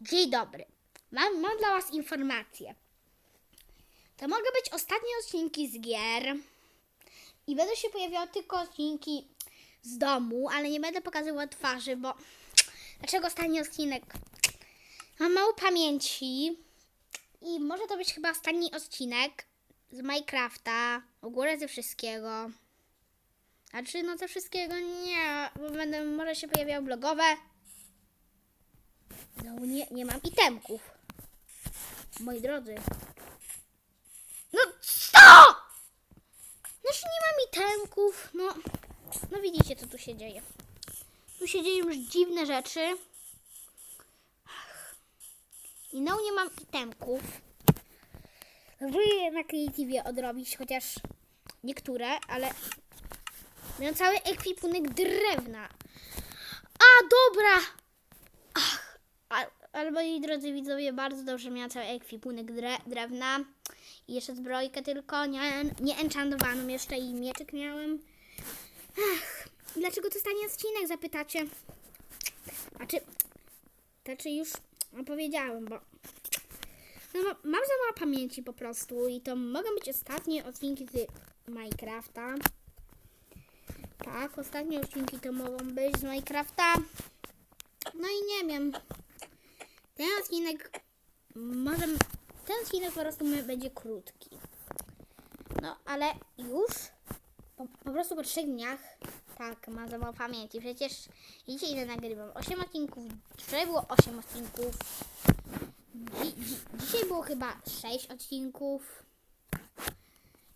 Dzień dobry. Mam, mam dla Was informację. To mogą być ostatnie odcinki z gier. I będą się pojawiały tylko odcinki z domu, ale nie będę pokazywała twarzy, bo. Dlaczego ostatni odcinek? Mam mało pamięci. I może to być chyba ostatni odcinek z Minecrafta. W ogóle ze wszystkiego. A czy no ze wszystkiego nie, bo będę może się pojawiały blogowe. No nie, nie mam itemków. Moi drodzy. No co? No nie mam itemków. No, no widzicie co tu się dzieje. Tu się dzieją już dziwne rzeczy. I no nie mam itemków. Próbuję na Creative odrobić chociaż niektóre, ale miałem cały ekwipunek drewna. A dobra! Ach, ale moi drodzy widzowie, bardzo dobrze miałem cały ekwipunek dre, drewna. I jeszcze zbrojkę tylko, nie, nie enchantowaną jeszcze i mieczyk miałem. Ach, dlaczego to stanie odcinek, zapytacie? A czy, to czy już opowiedziałem, bo no, ma- mam za mało pamięci po prostu i to mogą być ostatnie odcinki z Minecrafta. Tak, ostatnie odcinki to mogą być z Minecrafta. No i nie wiem. Ten odcinek może. Ten odcinek po prostu będzie krótki. No, ale już po, po prostu po trzech dniach. Tak, mam za mało pamięci. Przecież widzicie ile nagrywam. 8 odcinków. Wczoraj było 8 odcinków. Dzi, dzi, dzisiaj było chyba 6 odcinków.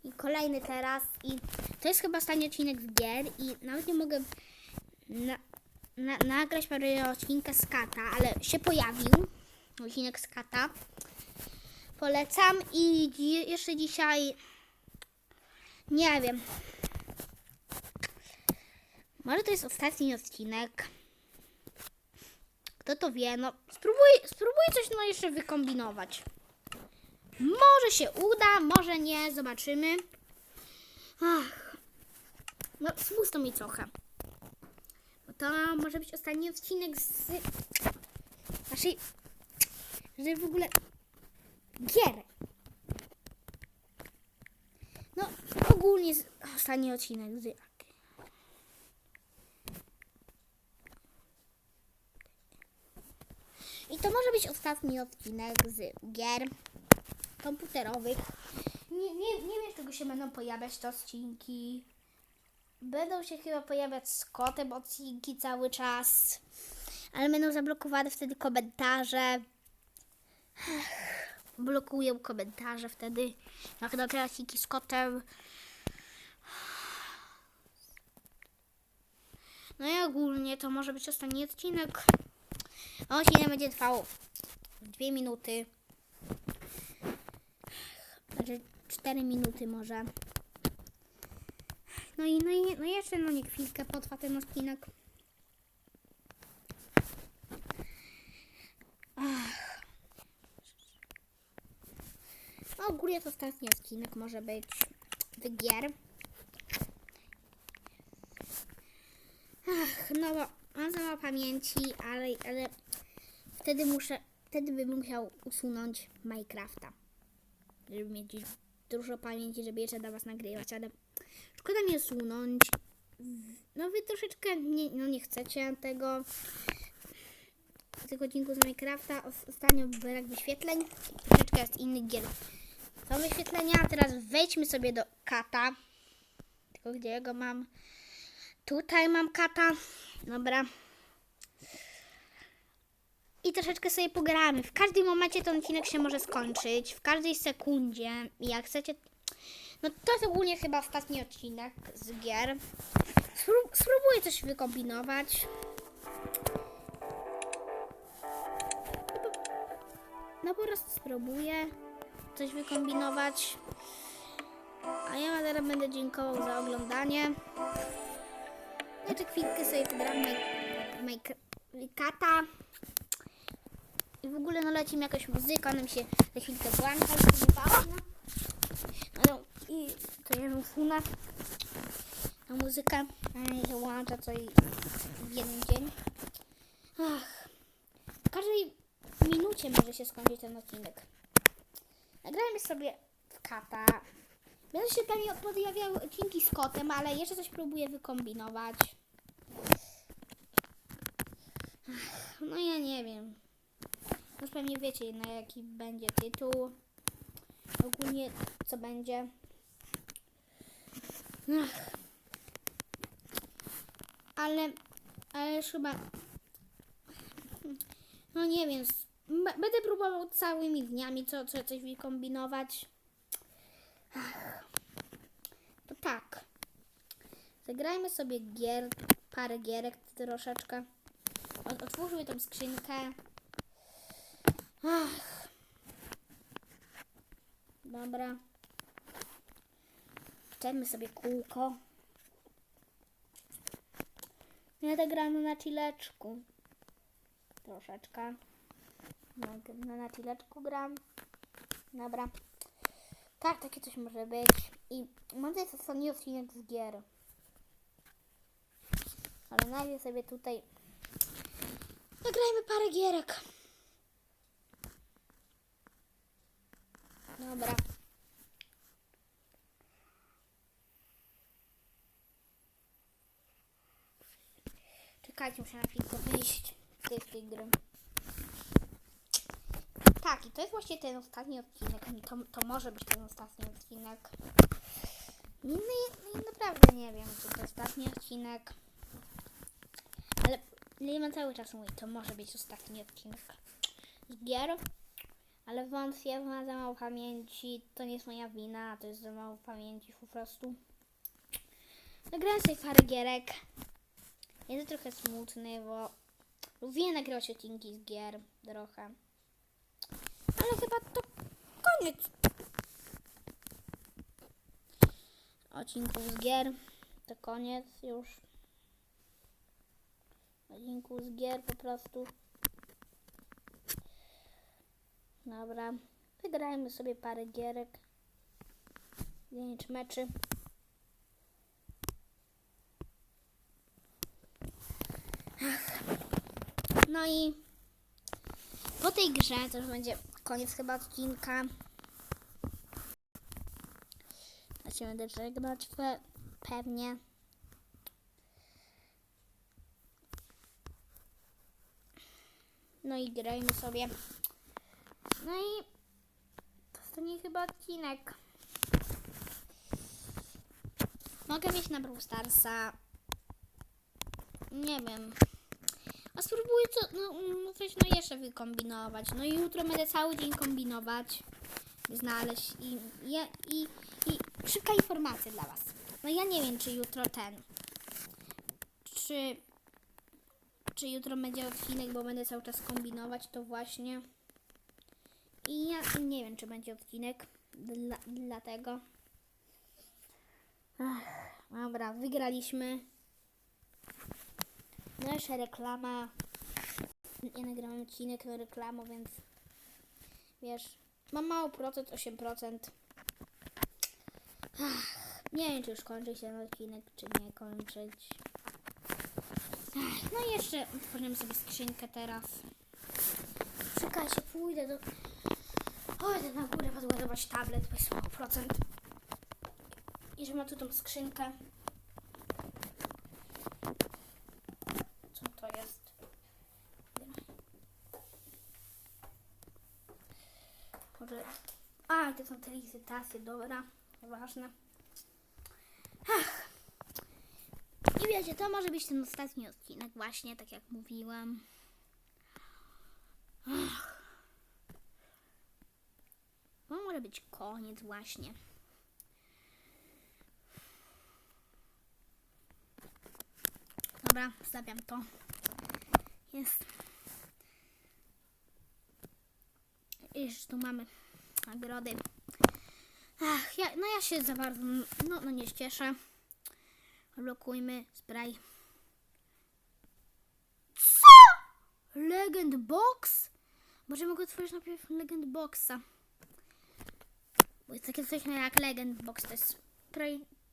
I kolejny teraz. I to jest chyba ostatni odcinek z gier. I nawet nie mogę na, na, nagrać parę odcinka z kata, ale się pojawił odcinek z kata. Polecam i dzi- jeszcze dzisiaj nie wiem. Może to jest ostatni odcinek. Kto to wie? No spróbuj, spróbuj coś no jeszcze wykombinować. Może się uda, może nie, zobaczymy. Ach. No spusto mi trochę. To może być ostatni odcinek z naszej, że w ogóle gier. No ogólnie z, ostatni odcinek z I to może być ostatni odcinek z gier komputerowych. Nie, nie, nie wiem, czego się będą pojawiać te odcinki. Będą się chyba pojawiać z kotem odcinki cały czas. Ale będą zablokowane wtedy komentarze. Ech, Blokują komentarze wtedy. Jak na odcinki z kotem. No i ogólnie to może być ostatni odcinek. Odcinek będzie trwał dwie minuty. Znaczy 4 minuty może. No i, no i no jeszcze no nie chwilkę potrwa ten odcinek. No ogólnie to ostatni odcinek może być z gier. Ach, no bo mam za mało pamięci, ale, ale wtedy muszę, wtedy bym musiał usunąć Minecrafta. Żeby mieć dużo pamięci, żeby jeszcze dla Was nagrywać, ale szkoda mi usunąć. No wy troszeczkę nie, no nie chcecie tego tego odcinku z Minecrafta. Os- Ostatnio brak wyświetleń. Troszeczkę jest innych gier. Są wyświetlenia. Teraz wejdźmy sobie do kata. Tylko gdzie go mam? Tutaj mam kata. Dobra. I troszeczkę sobie pogramy. W każdym momencie ten odcinek się może skończyć. W każdej sekundzie. Jak chcecie. No to jest ogólnie chyba ostatni odcinek z gier. Spró- spróbuję coś wykombinować. No po prostu spróbuję coś wykombinować. A ja teraz będę dziękował za oglądanie. Jeszcze chwilkę sobie pogram Kata. I w ogóle no leci mi jakaś muzyka, ona mi się za chwilkę sobie no, I to ja usunę na muzykę. A mi się włącza co w jeden dzień. Ach. W każdej minucie może się skończyć ten odcinek. Nagrajmy sobie w kata. Będą się pewnie pojawiały odcinki z kotem, ale jeszcze coś próbuję wykombinować. Ach, No ja nie wiem. Już pewnie wiecie, na jaki będzie tytuł. Ogólnie co będzie. Ale, ale chyba. No nie wiem. Będę próbował całymi dniami co, co, coś wykombinować. Ach. To tak. Zagrajmy sobie gier, parę gierek troszeczkę. Ot- Otwórzmy tą skrzynkę. Ach. Dobra. Wczemy sobie kółko. Ja tak gram na chileczku. Troszeczkę. No, na, na chileczku gram. Dobra. Tak, takie coś może być. I mam tutaj ostatni odcinek z gier. Ale najpierw sobie tutaj nagrajmy parę gierek. Dobra. Czekajcie, muszę na chwilkę wyjść z tej, gry. Tak, i to jest właśnie ten ostatni odcinek. To, to może być ten ostatni odcinek. No no i naprawdę nie wiem, czy to ostatni odcinek. Ale Liliman cały czas mówi, to może być ostatni odcinek z gier. Ale wątpię, ma za mało pamięci. To nie jest moja wina, to jest za mało pamięci po prostu. Nagrałem sobie parę gierek. Jest trochę smutny, bo lubię nagrywać odcinki z gier trochę. Ale chyba to koniec odcinków z gier. To koniec już. Odcinków z gier po prostu. Dobra. Wygrajmy sobie parę gierek. Pięć meczy. No i po tej grze to już będzie koniec chyba odcinka. Ja się będę żegnać pe- pewnie. No i grajmy sobie. No i ostatni chyba odcinek. Mogę mieć na Brawl Starsa. Nie wiem. Spróbuję co, no, no coś no jeszcze wykombinować. No i jutro będę cały dzień kombinować, znaleźć i, ja, i, i szybka informacja dla Was. No ja nie wiem, czy jutro ten, czy, czy jutro będzie odcinek, bo będę cały czas kombinować, to właśnie. I ja nie wiem, czy będzie odcinek, dla, dlatego. Ach, dobra, wygraliśmy. No jeszcze reklama. Ja nagrałam odcinek na reklamę, więc wiesz, mam mało procent, 8%. Ach, nie wiem, czy już kończy się ten odcinek, czy nie kończyć. No i jeszcze otworzymy sobie skrzynkę teraz. Czekajcie, pójdę do... Pójdę na górę podładować tablet, bo jest mało procent. I że ma tu tą skrzynkę. Co to jest? Może... A, to są te licytacje, dobra. Ważne. Ach. I wiecie, to może być ten ostatni odcinek właśnie, tak jak mówiłam. Ach. To może być koniec właśnie. Dobra, wstawiam to. Jest. Już tu mamy nagrody. Ach, ja, no ja się za bardzo, no, no nie cieszę. Blokujmy spray. Co? Legend Box? Może mogę otworzyć najpierw Legend Boxa. Bo jest takie coś jak Legend Box. To jest,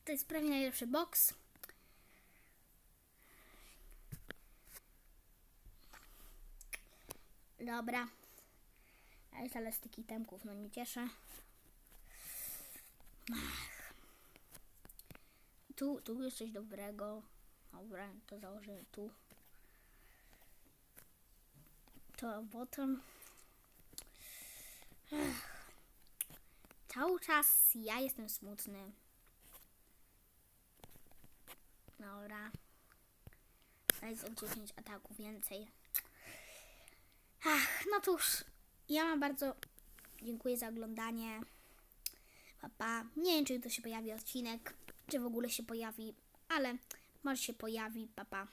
to jest prawie najlepszy box. Dobra. Jest tych itemków, no nie cieszę. Ach. Tu, tu jest coś dobrego. Dobra, to założymy tu. To potem. Cały czas ja jestem smutny. Dobra. Daj o 10 ataków więcej. Ach, no cóż, ja mam bardzo dziękuję za oglądanie. Papa. Nie wiem, czy to się pojawi odcinek, czy w ogóle się pojawi, ale może się pojawi. Papa.